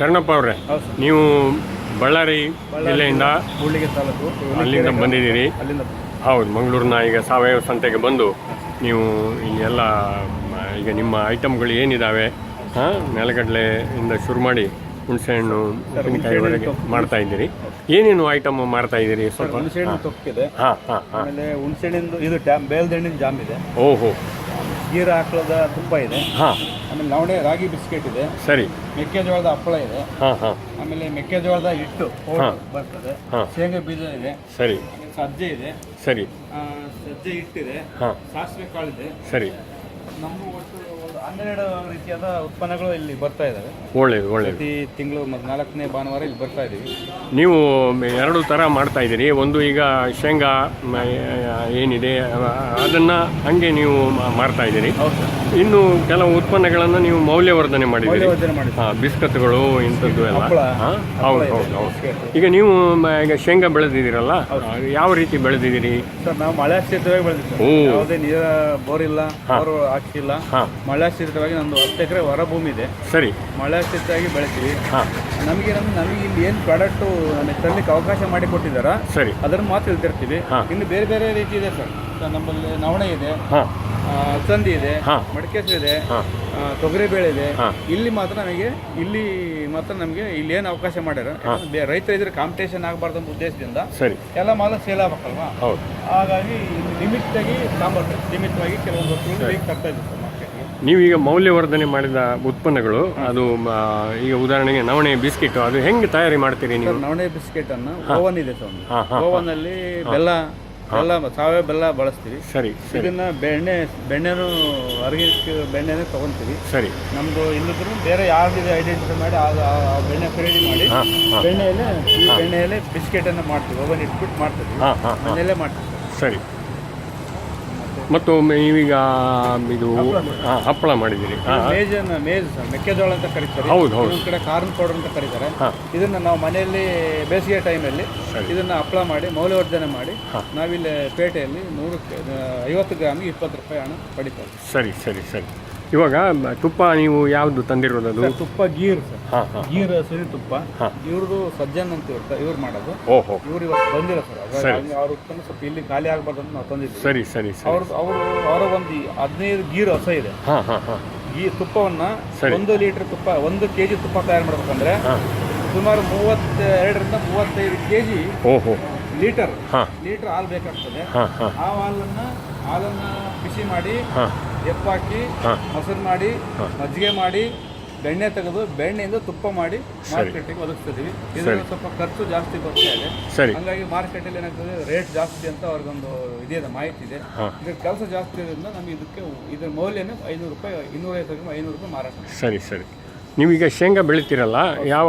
ಶರಣಪ್ಪ ಅವರೇ ಹೌದು ಸರ್. ನೀವು ಬಳ್ಳಾರಿ ಜಿಲ್ಲೆಯಿಂದ ತಾಲೂಕು ಅಲ್ಲಿಂದ ಬಂದಿದ್ದೀರಿ. ಅಲ್ಲಿಂದ ಹೌದು ಮಂಗಳೂರಿನ ಈಗ ಸಾವಯವ ಸಂತೆಗೆ ಬಂದು ನೀವು ಮ, ಈಗ ನಿಮ್ಮ ಐಟಮ್ಗಳು ಏನಿದ್ದಾವೆ ಹಾಂ ನೆಲಗಡಲೆಯಿಂದ ಶುರು ಮಾಡಿ ಹುಣಸೆಹಣ್ಣು ಉಪ್ಪಿನಕಾಯಿವರೆಗೆ ಮಾಡ್ತಾ ಇದ್ದೀರಿ. ಏನೇನು ಐಟಮ್ ಮಾಡ್ತಾ ಇದ್ದೀರಿ ಸ್ವಲ್ಪ? ಹುಣಸೆಹಣ್ಣು ತೊಕ್ಕಿದೆ ಹಾಂ ಹಾಂ ಹಾಂ. ಆಮೇಲೆ ಹುಣಸೆಹಣ್ಣಿಂದು ಇದು ಡ್ಯಾಮ್ ಬೇಲ್ದಣ್ಣಿನ ಜಾಮ್ ಇದೆ. ಓಹೋ. ಗೀರ ಹಾಕಳದ ತುಪ್ಪ ಇದೆ. ಹಾಂ. ಆಮೇಲೆ ನವಣೆ ರಾಗಿ ಬಿಸ್ಕೆಟ್ ಇದೆ. ಸರಿ. ಮೆಕ್ಕೆಜೋಳದ ಹಪ್ಪಳ ಇದೆ. ಹಾಂ ಹಾಂ. ಆಮೇಲೆ ಮೆಕ್ಕೆಜೋಳದ ಹಿಟ್ಟು ಬರ್ತದೆ. ಹಾ. ಶೇಂಗಾ ಬೀಜ ಇದೆ. ಸರಿ. ಆಮೇಲೆ ಸಜ್ಜೆ ಇದೆ. ಸರಿ. ಆ, ಸಜ್ಜೆ ಹಿಟ್ಟಿದೆ. ಹಾಂ. ಸಾಸಿವೆ ಕಾಳಿದೆ. ಸರಿ. ನಮ್ಮ ಒಟ್ಟು ಹನ್ನೆರಡು ರೀತಿಯಾದ ಉತ್ಪನ್ನಗಳು ಇಲ್ಲಿ ಬರ್ತಾ ಇದ್ದಾವೆ ಒಳ್ಳೆಯದು ಒಳ್ಳೇದು ಪ್ರತಿ ತಿಂಗಳು ಮತ್ತು ನಾಲ್ಕನೇ ಭಾನುವಾರ ಇಲ್ಲಿ ಬರ್ತಾ ಇದ್ದೀವಿ ನೀವು ಎರಡು ಥರ ಮಾಡ್ತಾ ಇದ್ದೀರಿ. ಒಂದು ಈಗ ಶೇಂಗಾ ಮ, ಏನಿದೆ ಅದನ್ನು ಹಾಗೆ ನೀವು ಮಾಡ್ತಾ ಮಾರ್ತಾ ಇದ್ದೀರಿ. ಹೌದು. ಸರ್ ಇನ್ನು ಕೆಲವು ಉತ್ಪನ್ನಗಳನ್ನು ನೀವು ಮೌಲ್ಯವರ್ಧನೆ ಮಾಡಿದ್ದೀರಿ. ಹಾಂ ಬಿಸ್ಕತ್ಗಳು ಇಂಥದ್ದು ಎಲ್ಲ. ಹೌದು ಹೌದು ಹೌದು. ಈಗ ನೀವು ಈಗ ಶೇಂಗಾ ಬೆಳೆದಿದ್ದೀರಲ್ಲ ಯಾವ ರೀತಿ ಬೆಳೆದಿದ್ದೀರಿ? ಸರ್ ನಾವು ಮಳೆ ಆಶ್ರಿತವಾಗಿ ಬೆಳೆದಿದ್ದೀವಿ ಯಾವುದೇ ನೀರ ಬೋರ್ ಇಲ್ಲ ಬೋರ್ ಹಾಕಿಲ್ಲ. ಹಾಂ. ಮಳೆ ಆಶ್ರಿತವಾಗಿ ನಮ್ದು ಹತ್ತು ಎಕರೆ ಹೊರ ಭೂಮಿ ಇದೆ. ಸರಿ. ಮಳೆ ಆಶ್ರಿತವಾಗಿ ಬೆಳಿತೀವಿ. ನಮಗೆ ನಮ್ಮ ನಮಗೆ ಇಲ್ಲಿ ಏನು ಪ್ರಾಡಕ್ಟು ನಮಗೆ ತರಲಿಕ್ಕೆ ಅವಕಾಶ ಮಾಡಿ ಕೊಟ್ಟಿದ್ದಾರಾ ಸರಿ. ಅದನ್ನು ಮಾತ್ರ ತಿಳ್ತಿರ್ತೀವಿ. ಇನ್ನು ಬೇರೆ ಬೇರೆ ರೀತಿ ಇದೆ ಸರ್. ನಮ್ಮಲ್ಲಿ ನವಣೆ ಇದೆ. ಅಲಸಂದಿ ಇದೆ ಹಾ. ಮಡಿಕೆಸು ಇದೆ ಹಾಂ. ಆ, ತೊಗರಿಬೇಳೆ ಇದೆ. ಇಲ್ಲಿ ಮಾತ್ರ ನಮಗೆ ಇಲ್ಲಿ ಮಾತ್ರ ನಮಗೆ ಇಲ್ಲಿ ಏನು ಅವಕಾಶ ಮಾಡ್ಯಾರ? ಯಾಕಂದ್ರೆ ರೈತರ ಇದ್ರೆ ಕಾಂಪಿಟೇಷನ್ ಆಗಬಾರ್ದು ಅಂತ ಉದ್ದೇಶದಿಂದ ಸರಿ. ಎಲ್ಲ ಮಾಲ ಸೇಲ್ ಆಗ್ಬೇಕಲ್ವಾ? ಹೌದು. ಹಾಗಾಗಿ ಲಿಮಿಟ್ ಆಗಿ ತಾಂಬರ್ತಾರೆ ಲಿಮಿಟ್ವಾಗಿ ಕೆಲವೊಂದು ವಸ್ತುಗಳು ಈಗ ತರ್ತಾ ಇದ್ದೀವಿ ಸರ್ ಮಾರ್ಕೆಟ್ಗೆ ನೀವೀಗ ಮೌಲ್ಯವರ್ಧನೆ ಮಾಡಿದ ಉತ್ಪನ್ನಗಳು ಅದು ಈಗ ಉದಾಹರಣೆಗೆ ನವಣೆ ಬಿಸ್ಕೆಟ್ ಅದು ಹೆಂಗೆ ತಯಾರಿ ಮಾಡ್ತೀರಿ ನೀವು? ಸರ್ ನವಣೆ ಬಿಸ್ಕೆಟ್ ಅನ್ನು ಓವನ್ ಇದೆ ಸರ್ ಹಾಂ ಹಾಂ ಓವನ್ ಅಲ್ಲಿ ಬೆಲ್ಲ ಬೆಲ್ಲ ಸಾವಯವ ಬೆಲ್ಲ ಬಳಸ್ತೀವಿ. ಸರಿ ಇದನ್ನ ಬೆಣ್ಣೆ ಬೆಣ್ಣೆನೂ ಆರ್ಗ್ಯಾನಿಕ್ ಬೆಣ್ಣೆನೇ ತಗೊಂತೀವಿ. ಸರಿ. ನಮ್ದು ಇಲ್ಲಿದ್ರು ಬೇರೆ ಯಾವ್ದಿದೆ ಐಡೆಂಟಿಫೈ ಮಾಡಿ ಆ ಆ ಬೆಣ್ಣೆ ಖರೀದಿ ಮಾಡಿ ಬೆಣ್ಣೆಯಲ್ಲೇ ಈ ಬೆಣ್ಣೆಯಲ್ಲೇ ಬಿಸ್ಕೆಟ್ ಅನ್ನ ಮಾಡ್ತೀವಿ. ಓವನ್ ಇಟ್ಬಿಟ್ಟು ಮಾಡ್ತೀವಿ. ಮನೆಯಲ್ಲೇ ಮಾಡ್ತೀವಿ. ಸರಿ. ಮತ್ತು ಈಗ ಇದು ಹಾಂ ಹಪ್ಪಳ ಮಾಡಿದ್ದೀರಿ. ಮೇಜನ್ನು ಮೇಜ್ ಸರ್ ಮೆಕ್ಕೆಜೋಳ ಅಂತ ಕರೀತಾರೆ. ಹೌದು, ಹೌದು. ಕಡೆ ಕಾರ್ನ್ ಪೌಡರ್ ಅಂತ ಕರೀತಾರೆ. ಇದನ್ನ ನಾವು ಮನೆಯಲ್ಲಿ ಬೇಸಿಗೆ ಟೈಮಲ್ಲಿ ಅಲ್ಲಿ ಇದನ್ನ ಹಪ್ಪಳ ಮಾಡಿ ಮೌಲ್ಯವರ್ಧನೆ ಮಾಡಿ ನಾವಿಲ್ಲಿ ಪೇಟೆಯಲ್ಲಿ ನೂರಕ್ಕೆ ಐವತ್ತು ಗ್ರಾಮಿಗೆ ಇಪ್ಪತ್ತು ರೂಪಾಯಿ ಹಣ ಪಡಿತಾರೆ ಸರಿ ಸರಿ ಸರಿ. ಇವಾಗ ತುಪ್ಪ ನೀವು ಯಾವುದು ತಂದಿರೋದು ಸರ್, ತುಪ್ಪ ಗೀರ್ ಸರ್. ಹಾಂ ಹಾಂ. ಗೀರ್ ಸರಿ ತುಪ್ಪ. ಹಾ. ಇವ್ರದ್ದು ಸಜ್ಜನ್ ಅಂತ ಇರ್ತಾರೆ ಇವ್ರು ಮಾಡೋದು. ಓಹೋ. ಇವ್ರು ಇವತ್ತು ಬಂದಿರೋ ಸರ್. ಸರಿ. ಹಾಗಾಗಿ ಅವ್ರ ಉತ್ಪನ್ನ ಸ್ವಲ್ಪ ಇಲ್ಲಿ ಖಾಲಿ ಆಗ್ಬಾರ್ದು ಅಂತ ನಾವು ತಂದಿದ್ವಿ ಸರಿ ಸರಿ ಸರಿ. ಅವ್ರದ್ದು ಅವರು ಅವರ ಒಂದು ಹದಿನೈದು ಗೀರ್ ಹೊಸ ಇದೆ. ಹಾಂ ಹಾಂ ಹಾಂ. ಈ ತುಪ್ಪವನ್ನ ಸರಿ. ಒಂದು ಲೀಟರ್ ತುಪ್ಪ ಒಂದು ಕೆ ಜಿ ತುಪ್ಪ ತಯಾರು ಮಾಡ್ಬೇಕಂದ್ರೆ ಹಾಂ. ಸುಮಾರು ಮೂವತ್ತೆರಡರಿಂದ ಮೂವತ್ತೈದು ಕೆಜಿ ಓಹೋ. ಲೀಟರ್ ಹಾಂ. ಲೀಟರ್ ಹಾಲು ಬೇಕಾಗ್ತದೆ. ಹಾಂ ಹಾಂ. ಆ ಹಾಲನ್ನ ಹಾಲನ್ನ ಬಿಸಿ ಮಾಡಿ ಹಾಂ. ಎಪ್ಪಾಕಿ. ಮೊಸರು ಮಾಡಿ. ಮಜ್ಜಿಗೆ ಮಾಡಿ ಬೆಣ್ಣೆ ತೆಗೆದು ಬೆಣ್ಣೆಯಿಂದ ತುಪ್ಪ ಮಾಡಿ ಮಾರ್ಕೆಟಿಗೆ ಒದಗಿಸ್ತಿದ್ದೀವಿ ಇದರಲ್ಲಿ ಸ್ವಲ್ಪ ಖರ್ಚು ಜಾಸ್ತಿ ಬರ್ತಾ ಇದೆ. ಹಂಗಾಗಿ ಮಾರ್ಕೆಟಲ್ಲಿ ಏನಾಗ್ತದೆ ರೇಟ್ ಜಾಸ್ತಿ ಅಂತ ಅವ್ರಿಗೊಂದು ಇದೆ ಮಾಹಿತಿ ಇದೆ. ಇದ್ರ ಕೆಲಸ ಜಾಸ್ತಿ ಇರೋದ್ರಿಂದ ನಮಗೆ ಇದಕ್ಕೆ ಇದ್ರ ಮೌಲ್ಯನೇ ಐನೂರು ರೂಪಾಯಿ ಇನ್ನೂರೈವತ್ತು ಐನೂರು ರೂಪಾಯಿ ಮಾರಾಟ ಸರಿ ಸರಿ. ನೀವೀಗ ಶೇಂಗಾ ಬೆಳಿತೀರಲ್ಲ ಯಾವ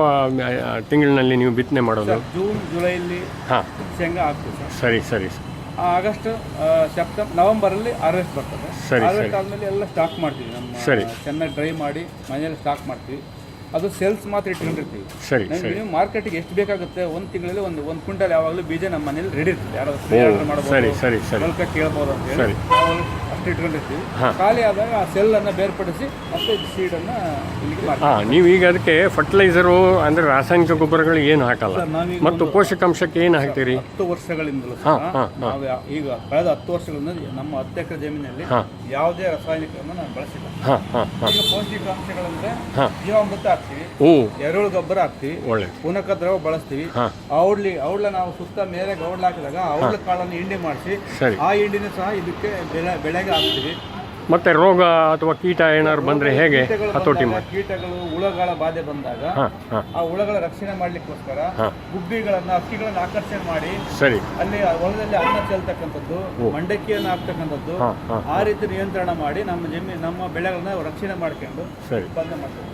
ತಿಂಗಳಿನಲ್ಲಿ ನೀವು ಬಿತ್ತನೆ ಮಾಡೋದು? ಜೂನ್ ಜುಲೈಲಿ ಹಾಂ. ಶೇಂಗಾ ಹಾಕ್ತೀವಿ ಸರ್. ಸರಿ ಸರಿ. ಆಗಸ್ಟ್ ಸೆಪ್ಟೆಂಬರ್ ಸೆಪ್ಟೆಂಬರ್ ನವೆಂಬರಲ್ಲಿ ಹಾರ್ವೆಸ್ಟ್ ಬರ್ತದೆ. ಹಾರ್ವೆಸ್ಟ್ ಆದ್ಮೇಲೆ ಎಲ್ಲ ಸ್ಟಾಕ್ ಮಾಡ್ತೀವಿ. ನಮ್ಮ. ಚೆನ್ನಾಗಿ ಡ್ರೈ ಮಾಡಿ ಮನೆಯಲ್ಲಿ ಸ್ಟಾಕ್ ಮಾಡ್ತೀವಿ. ಅದು ಸೇಲ್ಸ್ ಮಾತ್ರ ಇಟ್ಕೊಂಡಿರ್ತೀವಿ. ನೀವು ಮಾರ್ಕೆಟ್ಗೆ ಎಷ್ಟು ಬೇಕಾಗುತ್ತೆ? ಒಂದು ತಿಂಗಳಲ್ಲಿ ಒಂದು ಒಂದು ಕ್ವಿಂಟಲ್ ಯಾವಾಗಲೂ ಬೀಜ ನಮ್ಮ ಮನೇಲಿ ರೆಡಿ ಇರ್ತದೆ. ಯಾರು ಆರ್ಡರ್ ಮಾಡ್ಬೋದು ಕೇಳ್ಬೋದು ಅಂತ ಹೇಳಿ. ಇಟ್ಕೊಂಡಿರ್ತೀವಿ. ಖಾಲಿ ಆದಾಗ ಆ ಸೆಲ್ ಅನ್ನ ಬೇರ್ಪಡಿಸಿ ಮತ್ತೆ ಸೀಡನ್ನು ಇಲ್ಲಿಗೆ ಮಾಡ್ತೀವಿ ಹಾಂ ನೀವೀಗ ಅದಕ್ಕೆ ಫರ್ಟಿಲೈಸರು ಅಂದ್ರೆ ರಾಸಾಯನಿಕ ಗೊಬ್ಬರಗಳು ಏನು ಹಾಕಲ್ಲ? ಸರ್, ನಾವೀಗ ಮತ್ತು ಪೋಷಕಾಂಶಕ್ಕೆ ಏನು ಹಾಕ್ತೀರಿ? ಹತ್ತು ವರ್ಷಗಳಿಂದಲೂ ಸಹ ಹಾ, ನಾವು ಯಾ- ಈಗ ಕಳೆದ ಹತ್ತು ವರ್ಷಗಳಿಂದ ನಮ್ಮ ಹತ್ತು ಎಕರೆ ಜಮೀನಲ್ಲಿ ಹಾಂ. ಯಾವುದೇ ರಾಸಾಯನಿಕವನ್ನು ನಾವು ಬಳಸಿಲ್ಲ. ಹಾಂ ಹಾಂ ಹಾಂ. ಈಗ ಪೌಷ್ಟಿಕಾಂಶಗಳಂದ್ರೆ ಹಾ. ಜೀವಾಮೃತ ಹಾಕ್ತೀವಿ ಓ. ಎರೆಹುಳು ಗೊಬ್ಬರ ಹಾಕ್ತಿವಿ ಒಳ್ಳೆಯದು ಪುನಕ ದ್ರವ ಬಳಸ್ತೀವಿ. ಹಾಂ. ಔಡ್ಲಿ ಔಡ್ಲ ನಾವು ಸುತ್ತ ಮೇಲೆ ಗೌಡ್ಲ ಹಾಕಿದಾಗ ಔಡ್ಲ ಕಾಳನ್ನು ಹಿಂಡಿ ಮಾಡಿಸಿ ಸರಿ. ಆ ಹಿಂಡಿನ ಸಹ ಇದಕ್ಕೆ ಬೆಳೆ ಬೆಳೆಗೆ ಹಾಕ್ತೀವಿ. ಮತ್ತೆ ರೋಗ ಅಥವಾ ಕೀಟ ಏನಾದ್ರು ಬಂದ್ರೆ ಹೇಗೆ? ಕೀಟಗಳು ಹತೋಟಿ ಬಂದಾಗ, ಮಾಡಿ. ಕೀಟಗಳು ಹುಳಗಳ ಬಾಧೆ ಬಂದಾಗ ಹಾಂ ಹಾಂ. ಆ ಹುಳಗಳ ರಕ್ಷಣೆ ಮಾಡ್ಲಿಕ್ಕೋಸ್ಕರ ಹಾಂ. ಗುಬ್ಬಿಗಳನ್ನ ಹಕ್ಕಿಗಳನ್ನ ಆಕರ್ಷಣೆ ಮಾಡಿ ಸರಿ. ಅಲ್ಲಿ ಹೊಲದಲ್ಲಿ ಅನ್ನ ಚೆಲ್ತಕ್ಕಂಥದ್ದು ಮಂಡಕ್ಕಿಯನ್ನು ಹಾಕ್ತಕ್ಕಂಥದ್ದು ಹಾಂ ಹಾಂ. ಆ ರೀತಿ ನಿಯಂತ್ರಣ ಮಾಡಿ ನಮ್ಮ ಜಮೀನು ನಮ್ಮ ಬೆಳೆಗಳನ್ನ ರಕ್ಷಣೆ ಮಾಡ್ಕೊಂಡು ಸರಿ. ಉತ್ಪಾದನೆ ಮಾಡ್ತೀವಿ.